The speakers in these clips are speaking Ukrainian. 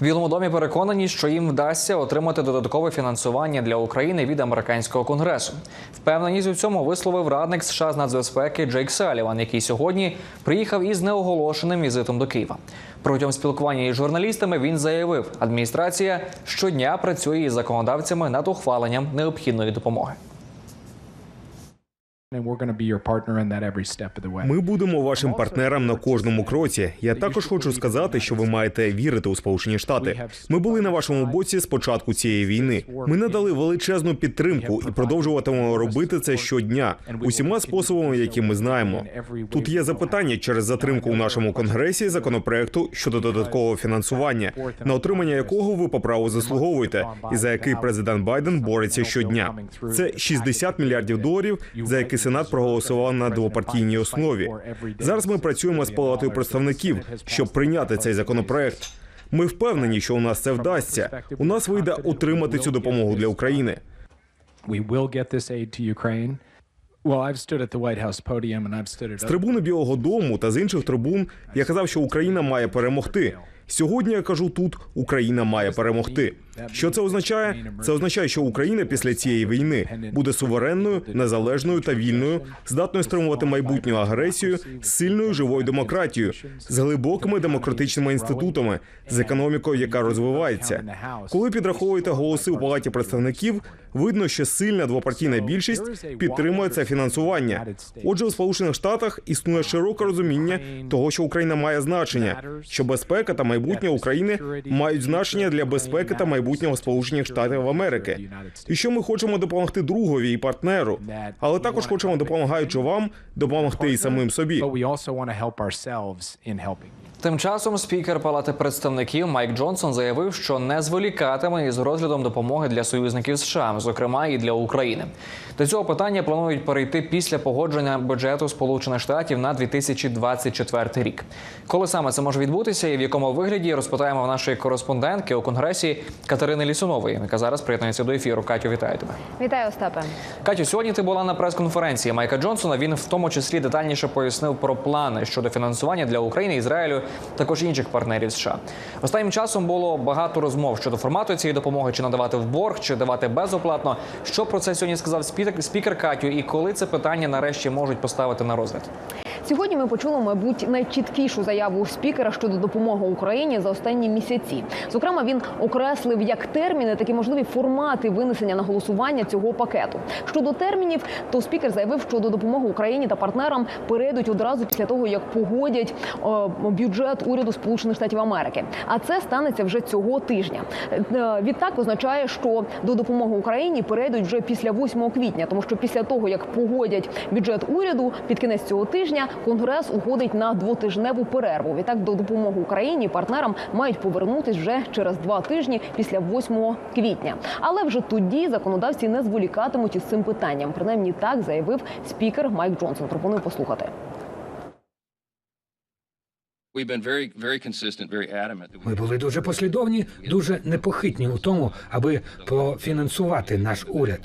В Білому домі переконані, що їм вдасться отримати додаткове фінансування для України від американського конгресу. Впевненість у цьому висловив радник США з нацбезпеки Джейк Саліван, який сьогодні приїхав із неоголошеним візитом до Києва. Протягом спілкування із журналістами він заявив, адміністрація щодня працює із законодавцями над ухваленням необхідної допомоги. Ми будемо вашим партнером на кожному кроці. Я також хочу сказати, що ви маєте вірити у Сполучені Штати. Ми були на вашому боці з початку цієї війни. Ми надали величезну підтримку і продовжуватимемо робити це щодня усіма способами, які ми знаємо. Тут є запитання через затримку у нашому конгресі законопроекту щодо додаткового фінансування, на отримання якого ви по праву заслуговуєте, і за який президент Байден бореться щодня. Це 60 мільярдів доларів, за які Сенат проголосував на двопартійній основі. Зараз ми працюємо з палатою представників, щоб прийняти цей законопроект. Ми впевнені, що у нас це вдасться. У нас вийде отримати цю допомогу для України. З трибуни Білого Дому та з інших трибун я казав, що Україна має перемогти. Сьогодні я кажу тут: Україна має перемогти. Що це означає? Це означає, що Україна після цієї війни буде суверенною, незалежною та вільною, здатною стримувати майбутню агресію, з сильною живою демократією, з глибокими демократичними інститутами, з економікою, яка розвивається. Коли підраховуєте голоси у палаті представників, видно, що сильна двопартійна більшість підтримує це фінансування. Отже, у Сполучених Штатах існує широке розуміння того, що Україна має значення, що безпека та майбутнє України мають значення для безпеки та майбутнього Сполучених Штатів Америки. І що ми хочемо допомогти другові і партнеру, але також хочемо, допомагаючи вам, допомогти і самим собі. Тим часом спікер Палати представників Майк Джонсон заявив, що не зволікатиме із розглядом допомоги для союзників США, зокрема і для України. До цього питання планують перейти після погодження бюджету Сполучених Штатів на 2024 рік. Коли саме це може відбутися і в якому вигляді розпитаємо в нашої кореспондентки у конгресі Катерини Лісунової, яка зараз приєднується до ефіру. Катю, вітаю тебе. Вітаю, Остапе. Катю, сьогодні ти була на прес-конференції Майка Джонсона. Він в тому числі детальніше пояснив про плани щодо фінансування для України, Ізраїлю, також інших партнерів США. Останнім часом було багато розмов щодо формату цієї допомоги, чи надавати в борг, чи давати безоплатно. Що про це сьогодні сказав спікер, спікер Катю, і коли це питання нарешті можуть поставити на розгляд? Сьогодні ми почули, мабуть, найчіткішу заяву спікера щодо допомоги Україні за останні місяці. Зокрема, він окреслив як терміни, так і можливі формати винесення на голосування цього пакету. Щодо термінів, то спікер заявив, що до допомоги Україні та партнерам перейдуть одразу після того, як погодять е, бюджет уряду Сполучених Штатів Америки. А це станеться вже цього тижня. Е, Відтак означає, що до допомоги Україні перейдуть вже після 8 квітня, тому що після того як погодять бюджет уряду під кінець цього тижня, конгрес уходить на двотижневу перерву. Відтак до допомоги Україні партнерам мають повернутись вже через два тижні після 8 квітня. Але вже тоді законодавці не зволікатимуть із цим питанням. Принаймні так заявив спікер Майк Джонсон. Пропоную послухати. Ми були дуже послідовні, дуже непохитні у тому, аби профінансувати наш уряд.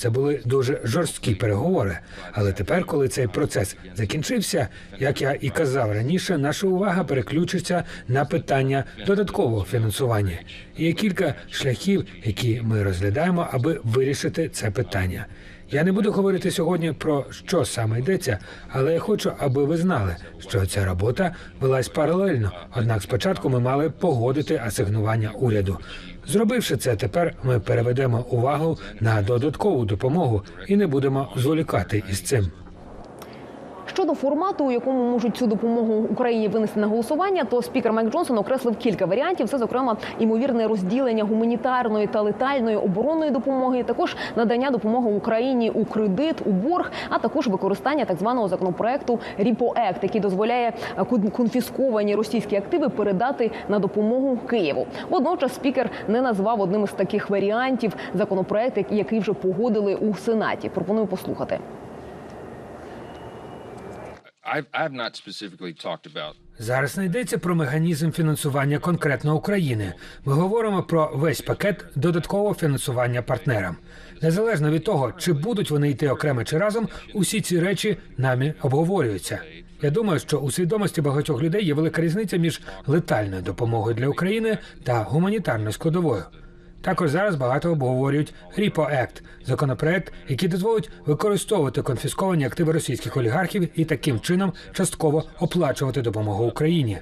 Це були дуже жорсткі переговори. Але тепер, коли цей процес закінчився, як я і казав раніше, наша увага переключиться на питання додаткового фінансування. Є кілька шляхів, які ми розглядаємо, аби вирішити це питання. Я не буду говорити сьогодні про що саме йдеться, але я хочу, аби ви знали, що ця робота велась паралельно. Однак спочатку ми мали погодити асигнування уряду. Зробивши це, тепер ми переведемо увагу на додаткову допомогу і не будемо зволікати із цим. Щодо формату, у якому можуть цю допомогу Україні винести на голосування, то спікер Майк Джонсон окреслив кілька варіантів. Це, зокрема, імовірне розділення гуманітарної та летальної оборонної допомоги, також надання допомоги Україні у кредит, у борг, а також використання так званого законопроекту Ріпо Act, який дозволяє е, конфісковані російські активи передати на допомогу Києву. Водночас спікер не назвав одним із таких варіантів законопроект, який вже погодили у сенаті. Пропоную послухати. Зараз не йдеться про механізм фінансування конкретно України. Ми говоримо про весь пакет додаткового фінансування партнерам. Незалежно від того, чи будуть вони йти окремо чи разом, усі ці речі нами обговорюються. Я думаю, що у свідомості багатьох людей є велика різниця між летальною допомогою для України та гуманітарною складовою. Також зараз багато обговорюють RIPO Act – законопроект, який дозволить використовувати конфісковані активи російських олігархів і таким чином частково оплачувати допомогу Україні.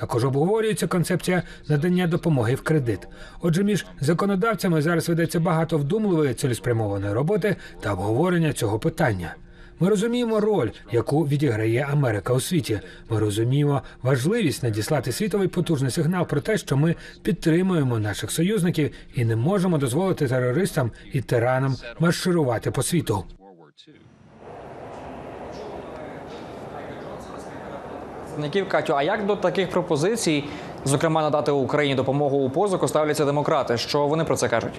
Також обговорюється концепція надання допомоги в кредит. Отже, між законодавцями зараз ведеться багато вдумливої цілеспрямованої роботи та обговорення цього питання. Ми розуміємо роль, яку відіграє Америка у світі. Ми розуміємо важливість надіслати світовий потужний сигнал про те, що ми підтримуємо наших союзників і не можемо дозволити терористам і тиранам марширувати по світу. Представників Катю, а як до таких пропозицій, зокрема надати Україні допомогу у позику, ставляться демократи? Що вони про це кажуть?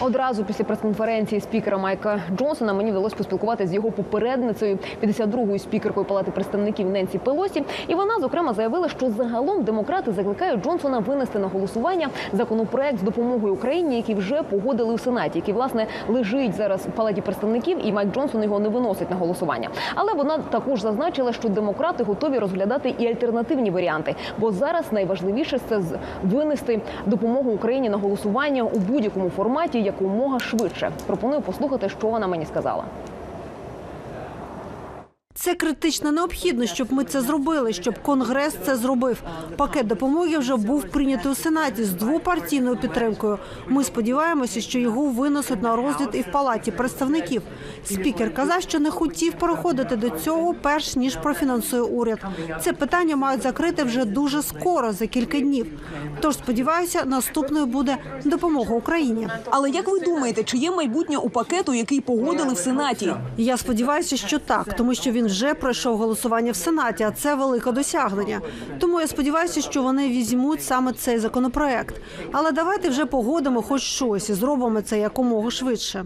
Одразу після прес-конференції спікера Майка Джонсона мені вдалося поспілкуватися з його попередницею, 52-ю спікеркою Палати представників Ненсі Пелосі. І вона зокрема заявила, що загалом демократи закликають Джонсона винести на голосування законопроект з допомогою Україні, який вже погодили у сенаті, який власне лежить зараз в палаті представників, і Майк Джонсон його не виносить на голосування. Але вона також зазначила, що демократи готові розглядати і альтернативні варіанти, бо зараз найважливіше це з- винести допомогу Україні на голосування у будь-якому форматі якомога швидше. Пропоную послухати, що вона мені сказала. Це критично необхідно, щоб ми це зробили, щоб Конгрес це зробив. Пакет допомоги вже був прийнятий у Сенаті з двопартійною підтримкою. Ми сподіваємося, що його винесуть на розгляд і в палаті представників. Спікер казав, що не хотів переходити до цього, перш ніж профінансує уряд. Це питання мають закрити вже дуже скоро, за кілька днів. Тож сподіваюся, наступною буде допомога Україні. Але як ви думаєте, чи є майбутнє у пакету, який погодили в Сенаті? Я сподіваюся, що так, тому що він вже пройшов голосування в Сенаті, а це велике досягнення. Тому я сподіваюся, що вони візьмуть саме цей законопроект. Але давайте вже погодимо хоч щось і зробимо це якомога швидше.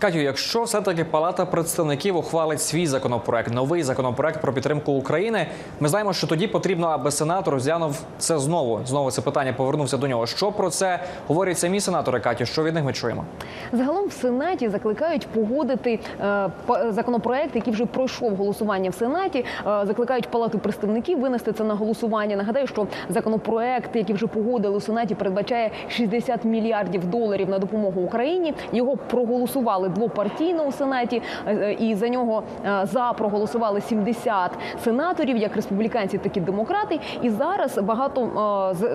Катю, якщо все-таки Палата представників ухвалить свій законопроект, новий законопроект про підтримку України, ми знаємо, що тоді потрібно, аби сенат розглянув це знову. Знову це питання повернувся до нього. Що про це говорять самі сенатори? Катю, що від них ми чуємо? Загалом в Сенаті закликають погодити е, законопроект, який вже пройшов голосування в Сенаті. Е, закликають Палату представників винести це на голосування. Нагадаю, що законопроект, який вже погодили у Сенаті, передбачає 60 мільярдів доларів на допомогу Україні. Його проголосували двопартійно у Сенаті, е, е, і за нього е, за проголосували 70 сенаторів, як республіканці, так і демократи. І зараз багато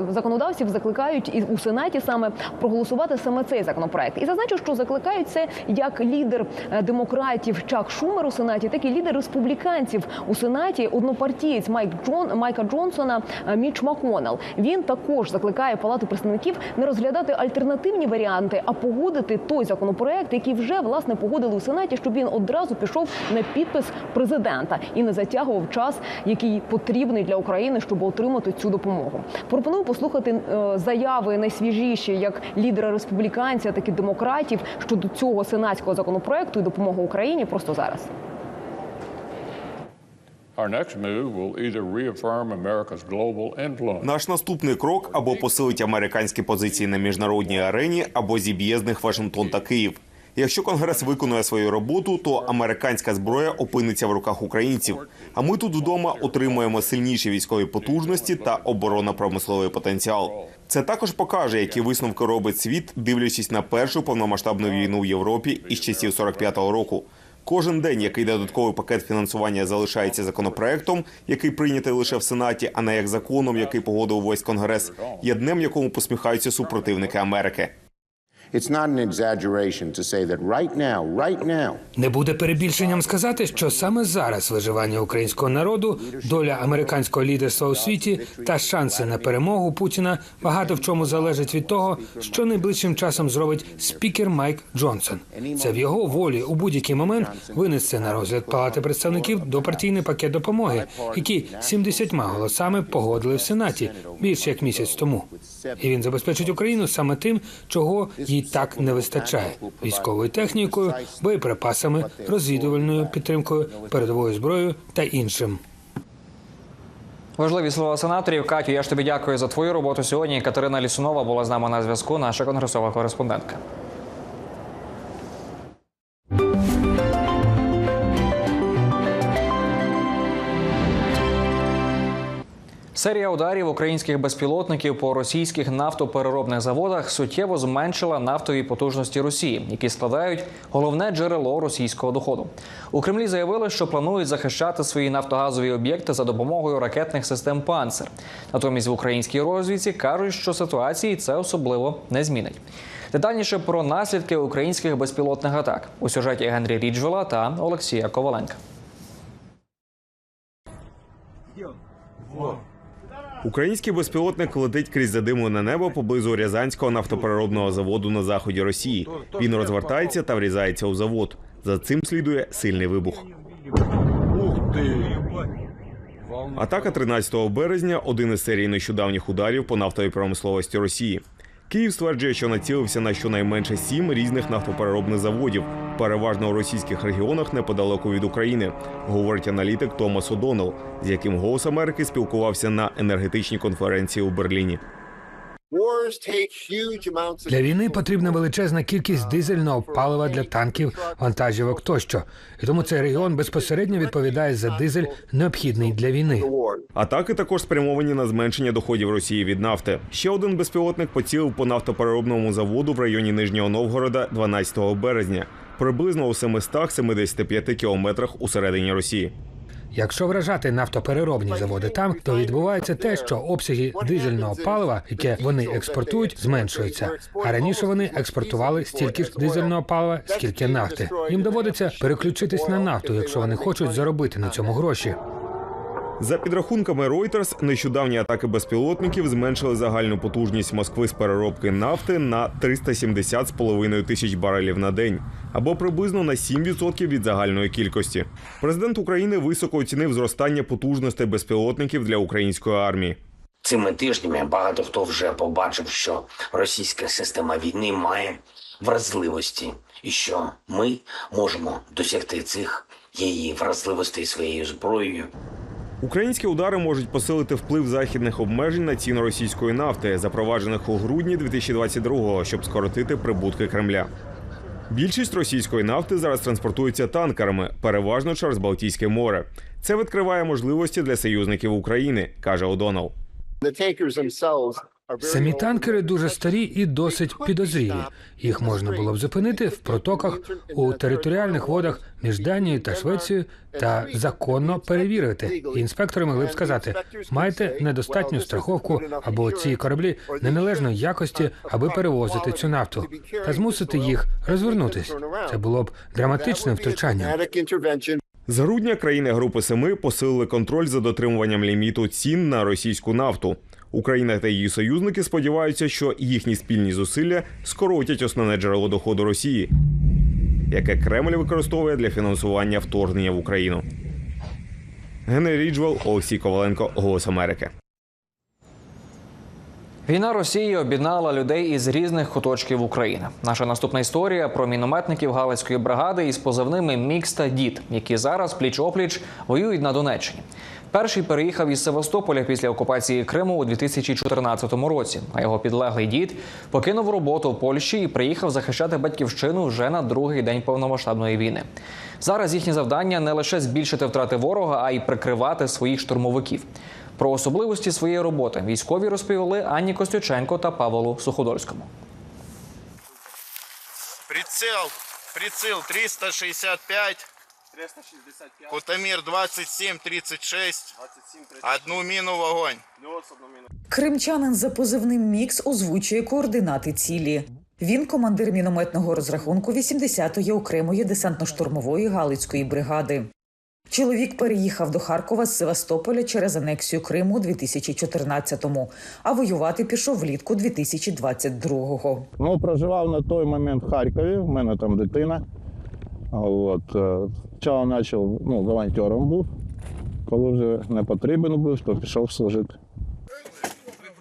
законодавців закликають і у Сенаті саме проголосувати саме цей законопроект. І зазначу, що закликають це як лідер демократів Чак Шумер у Сенаті, так і лідер республіканців у Сенаті, однопартієць Майк Джон Майка Джонсона Міч Маконел. Він також закликає Палату представників не розглядати альтернативні варіанти, а погодити той законопроект, який вже власне погодили у Сенаті, щоб він одразу пішов на підпис президента і не затягував час, який потрібний для України, щоб отримати цю допомогу. Пропоную послухати е, заяви найсвіжіші як лідера республіканця, так і демократів щодо цього сенатського законопроекту і допомоги Україні просто зараз. Наш наступний крок або посилить американські позиції на міжнародній арені, або зіб'є з них Вашингтон та Київ. Якщо Конгрес виконує свою роботу, то американська зброя опиниться в руках українців. А ми тут вдома отримуємо сильніші військові потужності та оборонно-промисловий потенціал. Це також покаже, які висновки робить світ, дивлячись на першу повномасштабну війну в Європі із часів 45-го року. Кожен день, який додатковий пакет фінансування залишається законопроектом, який прийнятий лише в Сенаті, а не як законом, який погодив весь конгрес, є днем, якому посміхаються супротивники Америки. It's not an exaggeration to say that right now, right now, Не буде перебільшенням сказати, що саме зараз виживання українського народу, доля американського лідерства у світі та шанси на перемогу Путіна багато в чому залежить від того, що найближчим часом зробить спікер Майк Джонсон. Це в його волі у будь-який момент винести на розгляд Палати представників допартійний пакет допомоги, який 70 голосами погодили в Сенаті більше як місяць тому. І він забезпечить Україну саме тим, чого їй так не вистачає: військовою технікою, боєприпасами, розвідувальною підтримкою, передовою зброєю та іншим. Важливі слова сенаторів. Катю, я ж тобі дякую за твою роботу сьогодні. Катерина Лісунова була з нами на зв'язку. Наша конгресова кореспондентка. Серія ударів українських безпілотників по російських нафтопереробних заводах суттєво зменшила нафтові потужності Росії, які складають головне джерело російського доходу. У Кремлі заявили, що планують захищати свої нафтогазові об'єкти за допомогою ракетних систем «Панцер». Натомість в українській розвідці кажуть, що ситуації це особливо не змінить. Детальніше про наслідки українських безпілотних атак у сюжеті Генрі Ріджвела та Олексія Коваленка. Український безпілотник летить крізь задимлене небо поблизу Рязанського нафтопереробного заводу на заході Росії. Він розвертається та врізається у завод. За цим слідує сильний вибух. Атака 13 березня один із серій нещодавніх ударів по нафтовій промисловості Росії. Київ стверджує, що націлився на щонайменше сім різних нафтопереробних заводів, переважно у російських регіонах неподалеку від України, говорить аналітик Томас Одонел, з яким Голос Америки спілкувався на енергетичній конференції у Берліні. Для війни потрібна величезна кількість дизельного палива для танків, вантажівок тощо. І тому цей регіон безпосередньо відповідає за дизель, необхідний для війни. Атаки також спрямовані на зменшення доходів Росії від нафти. Ще один безпілотник поцілив по нафтопереробному заводу в районі Нижнього Новгорода 12 березня, приблизно у 775 кілометрах усередині Росії. Якщо вражати нафтопереробні заводи там, то відбувається те, що обсяги дизельного палива, яке вони експортують, зменшуються. А раніше вони експортували стільки ж дизельного палива, скільки нафти. Їм доводиться переключитись на нафту, якщо вони хочуть заробити на цьому гроші. За підрахунками Reuters, нещодавні атаки безпілотників зменшили загальну потужність Москви з переробки нафти на 370,5 тисяч барелів на день, або приблизно на 7% від загальної кількості. Президент України високо оцінив зростання потужностей безпілотників для української армії. Цими тижнями багато хто вже побачив, що російська система війни має вразливості, і що ми можемо досягти цих її вразливостей своєю зброєю. Українські удари можуть посилити вплив західних обмежень на ціну російської нафти, запроваджених у грудні 2022-го, щоб скоротити прибутки Кремля. Більшість російської нафти зараз транспортується танкерами, переважно через Балтійське море. Це відкриває можливості для союзників України, каже О'Доннелл. Самі танкери дуже старі і досить підозрілі. Їх можна було б зупинити в протоках у територіальних водах між Данією та Швецією та законно перевірити. І інспектори могли б сказати: маєте недостатню страховку або ці кораблі неналежної якості, аби перевозити цю нафту, та змусити їх розвернутись. Це було б драматичне втручання. З грудня країни Групи Семи посилили контроль за дотримуванням ліміту цін на російську нафту. Україна та її союзники сподіваються, що їхні спільні зусилля скоротять основне джерело доходу Росії, яке Кремль використовує для фінансування вторгнення в Україну. Генерій Ріджвел, Олексій Коваленко, Голос Америки. Війна Росії об'єднала людей із різних куточків України. Наша наступна історія про мінометників Галицької бригади із позивними Мікс та Дід, які зараз пліч-опліч воюють на Донеччині. Перший переїхав із Севастополя після окупації Криму у 2014 році. А його підлеглий дід покинув роботу в Польщі і приїхав захищати батьківщину вже на другий день повномасштабної війни. Зараз їхнє завдання не лише збільшити втрати ворога, а й прикривати своїх штурмовиків. Про особливості своєї роботи військові розповіли Анні Костюченко та Павлу Суходольському. Прицел, прицел 365. 365. Кутамир 27, 36. Одну мину в огонь. Кримчанин за позивним Мікс озвучує координати цілі. Він командир мінометного розрахунку 80-ї окремої десантно-штурмової Галицької бригади. Чоловік переїхав до Харкова з Севастополя через анексію Криму у 2014-му, а воювати пішов влітку 2022-го. Ну, проживав на той момент в Харкові, в мене там дитина. От, е, спочатку почав ну, волонтером був. Коли вже не потрібен був, то пішов служити.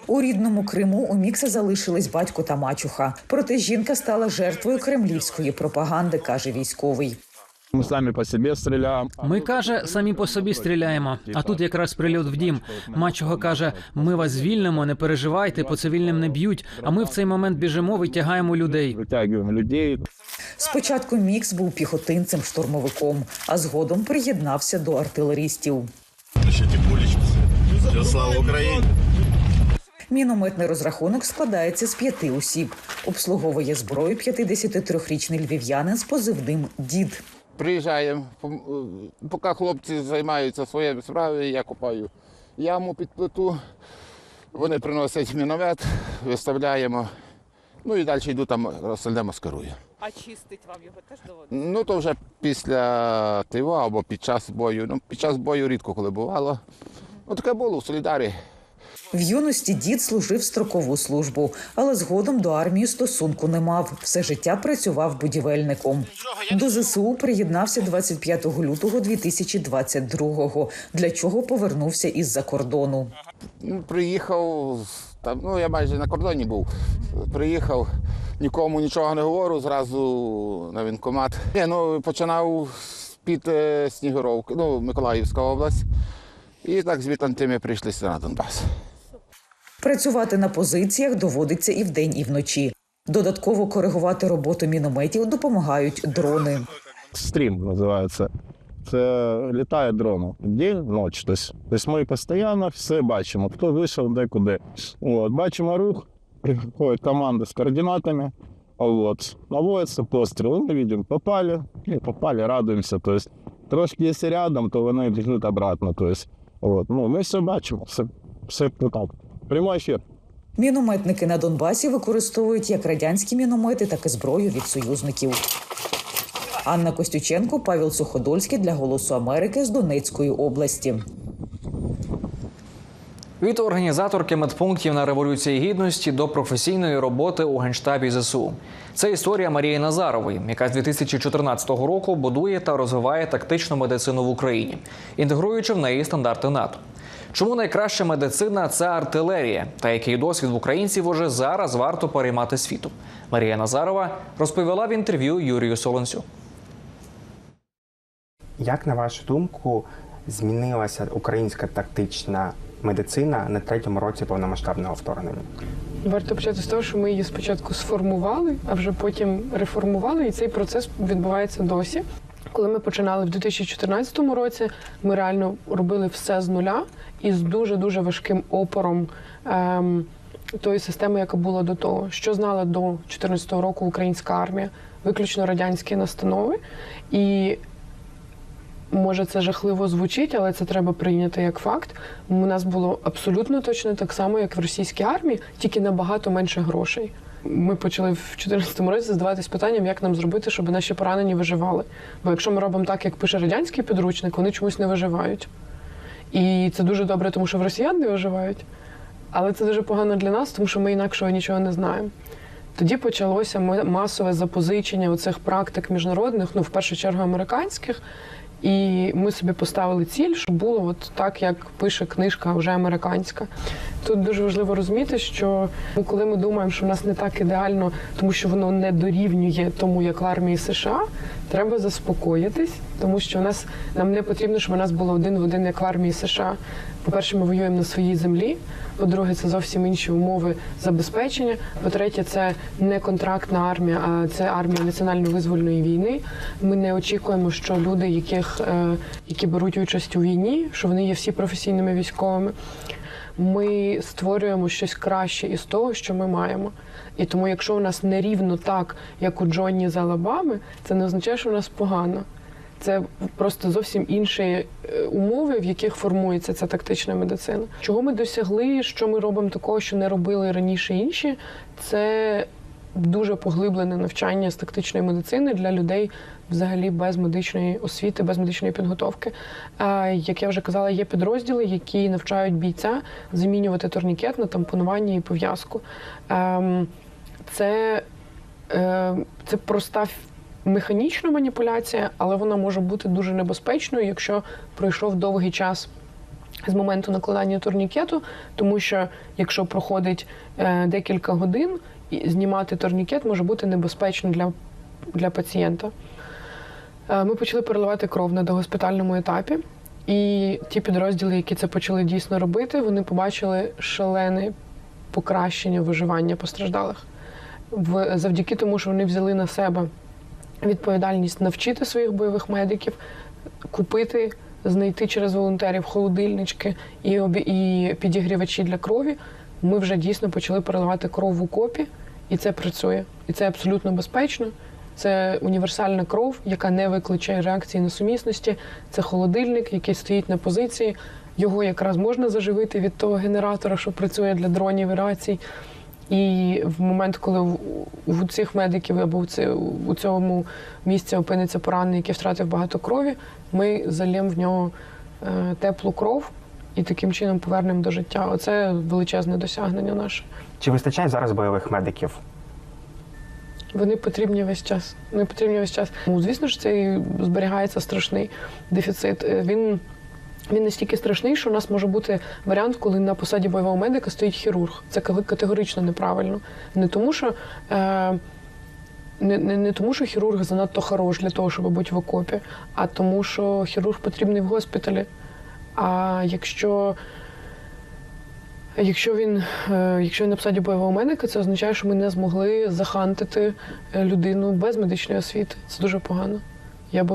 У рідному Криму у Мікса залишились батько та мачуха. Проте жінка стала жертвою кремлівської пропаганди, каже військовий. Ми самі по собі стріляємо. Ми каже, самі по собі стріляємо. А тут якраз прильот в дім. Мачого каже: ми вас звільнимо, не переживайте, по цивільним не б'ють. А ми в цей момент біжимо, витягаємо людей. Витягуємо людей. Спочатку Мікс був піхотинцем-штурмовиком, а згодом приєднався до артилерістів. Слава Україні! Мінометний розрахунок складається з п'яти осіб. Обслуговує зброю 53-річний львів'янин з позивним дід. Приїжджаємо, е, поки хлопці займаються своєю справою, я копаю яму під плиту. Вони приносять міномет, виставляємо. Ну і далі йду там, остальне маскирую. А чистить вам його теж доводиться? Ну то вже після тива або під час бою. Ну, під час бою рідко коли бувало. Ну таке було в Солідарі. В юності дід служив строкову службу, але згодом до армії стосунку не мав. Все життя працював будівельником. До ЗСУ приєднався 25 лютого 2022-го, для чого повернувся із-за кордону. Ну, приїхав, там, ну я майже на кордоні був. Приїхав, нікому нічого не говорю, зразу на вінкомат. Ні, ну, починав з-під е, Снігуровки, ну, Миколаївська область. І так звідти ми прийшли на Донбас. Працювати на позиціях доводиться і вдень, і вночі. Додатково коригувати роботу мінометів допомагають дрони. Стрім називається. Це літає дроном день, ніч. Тобто, тобто ми постійно все бачимо, хто вийшов, де куди. От, бачимо рух, приходить команда з координатами. От, наводиться постріл, ми бачимо, попали, ну, попали, радуємося. Тобто, трошки якщо рядом, то вони біжуть обратно. Тобто, от, ну, ми все бачимо, все, все так. Прямий ефір. Мінометники на Донбасі використовують як радянські міномети, так і зброю від союзників. Анна Костюченко, Павел Суходольський для Голосу Америки з Донецької області. Від організаторки медпунктів на революції гідності до професійної роботи у генштабі ЗСУ. Це історія Марії Назарової, яка з 2014 року будує та розвиває тактичну медицину в Україні, інтегруючи в неї стандарти НАТО. Чому найкраща медицина це артилерія, та який досвід в українців уже зараз варто переймати світу? Марія Назарова розповіла в інтерв'ю Юрію Солонцю. Як на вашу думку змінилася українська тактична медицина на третьому році повномасштабного вторгнення? Варто почати з того, що ми її спочатку сформували, а вже потім реформували, і цей процес відбувається досі. Коли ми починали в 2014 році, ми реально робили все з нуля і з дуже дуже важким опором ем, тої системи, яка була до того. Що знала до 2014 року українська армія, виключно радянські настанови. І Може, це жахливо звучить, але це треба прийняти як факт. У нас було абсолютно точно так само, як в російській армії, тільки набагато менше грошей. Ми почали в 2014 році задаватись питанням, як нам зробити, щоб наші поранені виживали. Бо якщо ми робимо так, як пише радянський підручник, вони чомусь не виживають. І це дуже добре, тому що в росіян не виживають. Але це дуже погано для нас, тому що ми інакшого нічого не знаємо. Тоді почалося масове запозичення оцих практик міжнародних, ну в першу чергу американських. І ми собі поставили ціль, щоб було от так, як пише книжка вже американська. Тут дуже важливо розуміти, що ми, коли ми думаємо, що в нас не так ідеально, тому що воно не дорівнює тому, як в армії США, треба заспокоїтись, тому що у нас нам не потрібно, щоб у нас було один в один, як в армії США. По-перше, ми воюємо на своїй землі. По-друге, це зовсім інші умови забезпечення. По-третє, це не контрактна армія, а це армія національно-визвольної війни. Ми не очікуємо, що люди, яких, е, які беруть участь у війні, що вони є всі професійними військовими. Ми створюємо щось краще із того, що ми маємо. І тому, якщо у нас не рівно так, як у Джонні з Алабами, це не означає, що у нас погано. Це просто зовсім інші е, умови, в яких формується ця тактична медицина. Чого ми досягли, що ми робимо такого, що не робили раніше інші, це дуже поглиблене навчання з тактичної медицини для людей взагалі без медичної освіти, без медичної підготовки. А, Як я вже казала, є підрозділи, які навчають бійця замінювати турнікет на тампонування і пов'язку. Ем, Це, е, це проста механічна маніпуляція, але вона може бути дуже небезпечною, якщо пройшов довгий час з моменту накладання турнікету, тому що якщо проходить е, декілька годин, і знімати турнікет може бути небезпечно для, для пацієнта. Е, Ми почали переливати кров на догоспітальному етапі, і ті підрозділи, які це почали дійсно робити, вони побачили шалене покращення виживання постраждалих. В, завдяки тому, що вони взяли на себе відповідальність навчити своїх бойових медиків, купити знайти через волонтерів холодильнички і, обі- і підігрівачі для крові, ми вже дійсно почали переливати кров в окопі, і це працює. І це абсолютно безпечно. Це універсальна кров, яка не викличе реакції на сумісності. Це холодильник, який стоїть на позиції. Його якраз можна заживити від того генератора, що працює для дронів і рацій. І в момент, коли в- у цих медиків або у цьому місці опиниться поранений, який втратив багато крові, ми зальємо в нього е, теплу кров і таким чином повернемо до життя. Оце величезне досягнення наше. Чи вистачає зараз бойових медиків? Вони потрібні весь час. Вони потрібні весь час. Ну, звісно ж, це зберігається страшний дефіцит. Е, Він, він настільки страшний, що у нас може бути варіант, коли на посаді бойового медика стоїть хірург. Це категорично неправильно. Не тому, що. Е, не, не, не тому, що хірург занадто хорош для того, щоб бути в окопі, а тому, що хірург потрібний в госпіталі. А якщо Якщо він, е, якщо він на посаді бойового медика, це означає, що ми не змогли захантити е, людину без медичної освіти. Це дуже погано. Я би,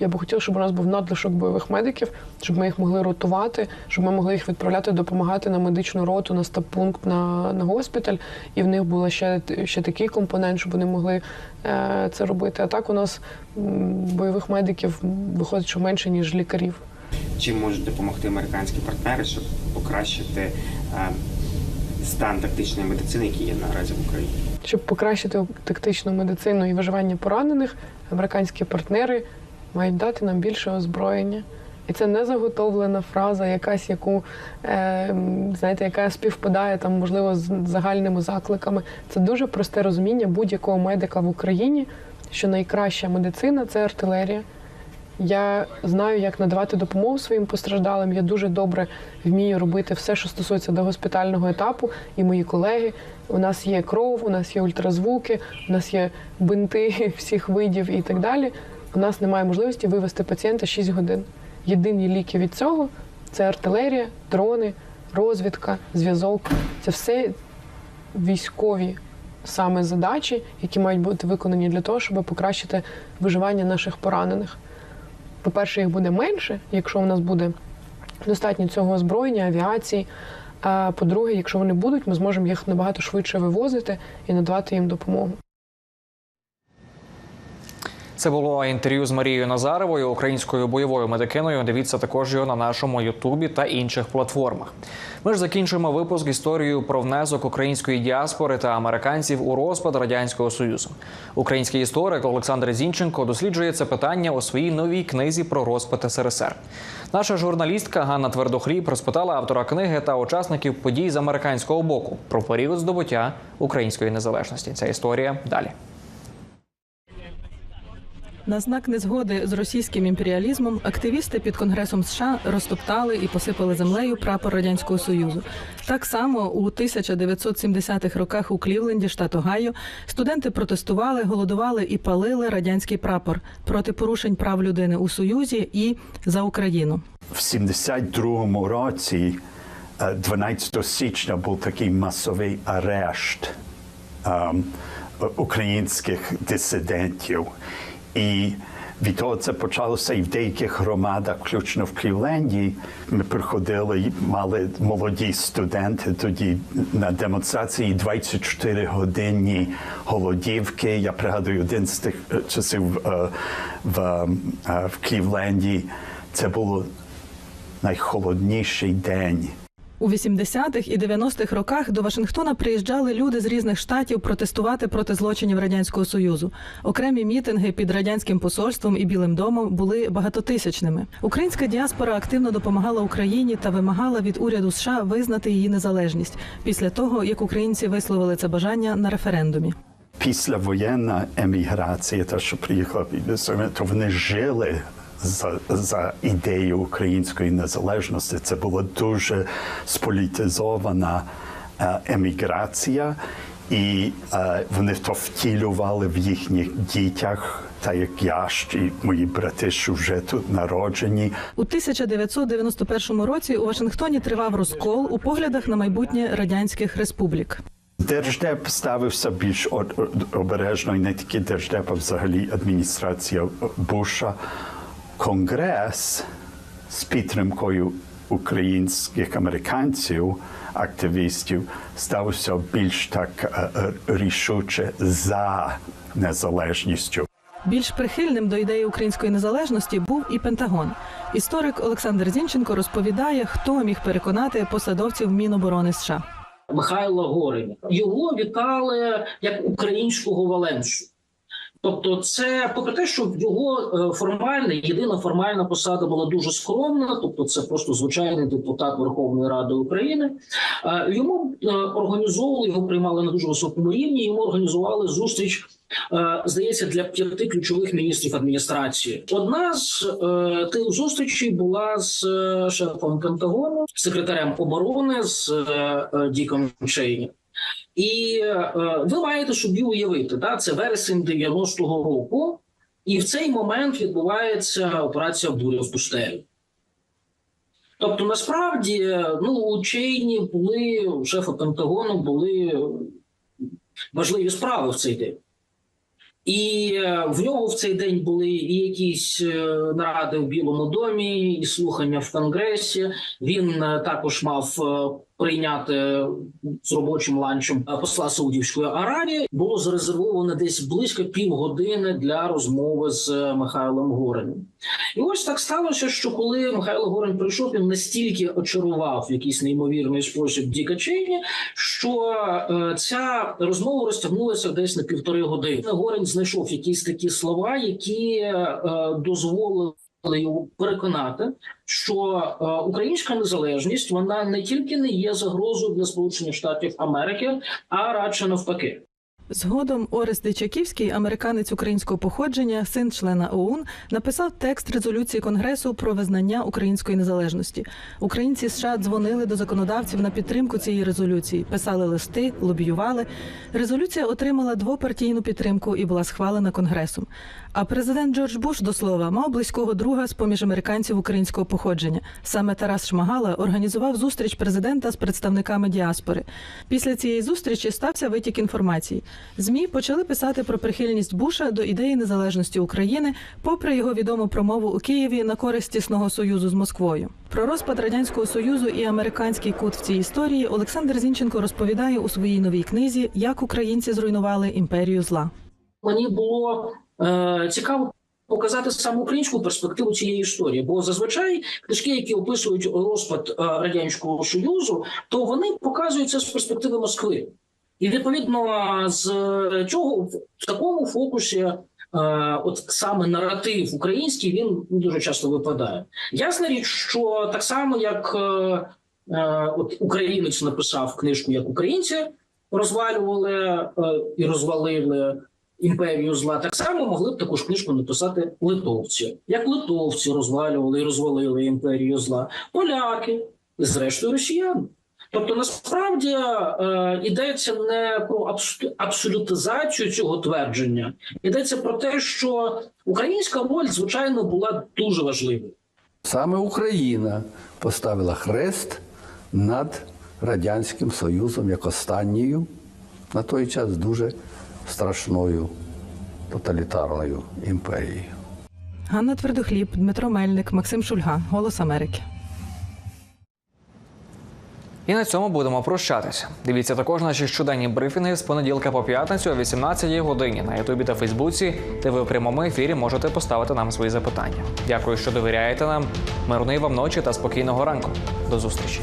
я би хотіла, щоб у нас був надлишок бойових медиків, щоб ми їх могли ротувати, щоб ми могли їх відправляти, допомагати на медичну роту, на стаб-пункт, на, на госпіталь, і в них був ще, ще такий компонент, щоб вони могли е, це робити. А так у нас бойових медиків виходить, що менше, ніж лікарів. Чим можуть допомогти американські партнери, щоб покращити е, стан тактичної медицини, який є наразі в Україні? Щоб покращити тактичну медицину і виживання поранених, американські партнери мають дати нам більше озброєння. І це не заготовлена фраза, якась, яку е, знаєте, яка співпадає там, можливо, з загальними закликами. Це дуже просте розуміння будь-якого медика в Україні, що найкраща медицина це артилерія. Я знаю, як надавати допомогу своїм постраждалим. Я дуже добре вмію робити все, що стосується до госпітального етапу. І мої колеги. У нас є кров, у нас є ультразвуки, у нас є бинти всіх видів і так далі. У нас немає можливості вивести пацієнта 6 годин. Єдині ліки від цього це артилерія, дрони, розвідка, зв'язок. Це все військові саме задачі, які мають бути виконані для того, щоб покращити виживання наших поранених. По-перше, їх буде менше, якщо в нас буде достатньо цього озброєння, авіації. А по-друге, якщо вони будуть, ми зможемо їх набагато швидше вивозити і надавати їм допомогу. Це було інтерв'ю з Марією Назаровою, українською бойовою медикиною. Дивіться також його на нашому Ютубі та інших платформах. Ми ж закінчуємо випуск історією про внесок української діаспори та американців у розпад радянського союзу. Український історик Олександр Зінченко досліджує це питання у своїй новій книзі про розпад СРСР. Наша журналістка Ганна Твердохліб розпитала автора книги та учасників подій з американського боку про період здобуття української незалежності. Ця історія далі. На знак незгоди з російським імперіалізмом активісти під Конгресом США розтоптали і посипали землею прапор радянського союзу. Так само у 1970-х роках у Клівленді, штат Огайо, студенти протестували, голодували і палили радянський прапор проти порушень прав людини у союзі і за Україну. В 72-му році, е, 12 січня, був такий масовий арешт ем, українських дисидентів. І від того це почалося і в деяких громадах, включно в Клівленді. Ми приходили, мали молоді студенти тоді на демонстрації 24 годинні голодівки. Я пригадую один з тих е, часів е, в, е, в Клівленді. Це було найхолодніший день. У 80-х і 90-х роках до Вашингтона приїжджали люди з різних штатів протестувати проти злочинів радянського союзу. Окремі мітинги під радянським посольством і Білим домом були багатотисячними. Українська діаспора активно допомагала Україні та вимагала від уряду США визнати її незалежність після того, як українці висловили це бажання на референдумі. Післявоєнна еміграція, та що приїхала, то вони жили за, за ідею української незалежності. Це була дуже сполітизована е, еміграція, і е, вони то втілювали в їхніх дітях. Та як я і мої брати, що вже тут народжені, У 1991 році у Вашингтоні тривав розкол у поглядах на майбутнє радянських республік. Держдеп ставився більш обережно, і не тільки держдеп, а взагалі адміністрація Буша. Конгрес з підтримкою українських американців, активістів, стався більш так рішуче за незалежністю. Більш прихильним до ідеї української незалежності був і Пентагон. Історик Олександр Зінченко розповідає, хто міг переконати посадовців Міноборони США. Михайла Гореня. Його вітали як українського Валеншу. Тобто, це попри те, що його е, формальна, єдина формальна посада була дуже скромна, тобто це просто звичайний депутат Верховної Ради України. Е, Йому е, організовували, його приймали на дуже високому рівні. Йому організували зустріч, здається, для п'яти ключових міністрів адміністрації. Одна з е, тих зустрічей була з шефом Пентагону, секретарем оборони з е, Діком Чейні. І е, ви маєте собі уявити, да, це вересень 90-го року, і в цей момент відбувається операція Буря в пустелі. Тобто, насправді, ну, Чейні були, у шефа Пентагону були важливі справи в цей день. І е, в нього в цей день були і якісь е, наради в Білому домі, і слухання в Конгресі. Він також мав прийняти з робочим ланчем е, посла Саудівської Аравії. Було зарезервовано десь близько півгодини для розмови з е, Михайлом Горенем. І ось так сталося, що коли Михайло Горен прийшов, він настільки очарував в якийсь неймовірний спосіб Діка Чейні, що е, ця розмова розтягнулася десь на півтори години. Горень знайшов якісь такі слова, які е, дозволили. Його переконати, що е, українська незалежність вона не тільки не є загрозою для Сполучених Штатів Америки, а радше навпаки. Згодом Орес Дичаківський, американець українського походження, син члена ОУН, написав текст резолюції Конгресу про визнання української незалежності. Українці США дзвонили до законодавців на підтримку цієї резолюції, писали листи, лобіювали. Резолюція отримала двопартійну підтримку і була схвалена Конгресом. А президент Джордж Буш, до слова, мав близького друга з поміж американців українського походження. Саме Тарас Шмагала організував зустріч президента з представниками діаспори. Після цієї зустрічі стався витік інформації. Змі почали писати про прихильність Буша до ідеї незалежності України, попри його відому промову у Києві на користь тісного союзу з Москвою. Про розпад радянського союзу і американський кут в цій історії Олександр Зінченко розповідає у своїй новій книзі, як українці зруйнували імперію зла. Мені було цікаво показати саме українську перспективу цієї історії, бо зазвичай книжки, які описують розпад е, радянського союзу, то вони показуються з перспективи Москви. І відповідно з цього в такому фокусі, е, от саме наратив український, він дуже часто випадає. Ясна річ, що так само як е, е, от українець написав книжку, як українці розвалювали е, і розвалили імперію зла, так само могли б таку ж книжку написати литовці, як литовці розвалювали і розвалили імперію зла, поляки і зрештою росіяни. Тобто, насправді е, йдеться не про абсолютизацію цього твердження, йдеться про те, що українська роль, звичайно, була дуже важливою. Саме Україна поставила хрест над Радянським Союзом як останньою на той час дуже страшною тоталітарною імперією. Ганна Твердохліб, Дмитро Мельник, Максим Шульга, Голос Америки. І на цьому будемо прощатися. Дивіться також наші щоденні брифінги з понеділка по п'ятницю о 18 годині на Ютубі та Фейсбуці, де ви в прямому ефірі можете поставити нам свої запитання. Дякую, що довіряєте нам. Мирної вам ночі та спокійного ранку. До зустрічі.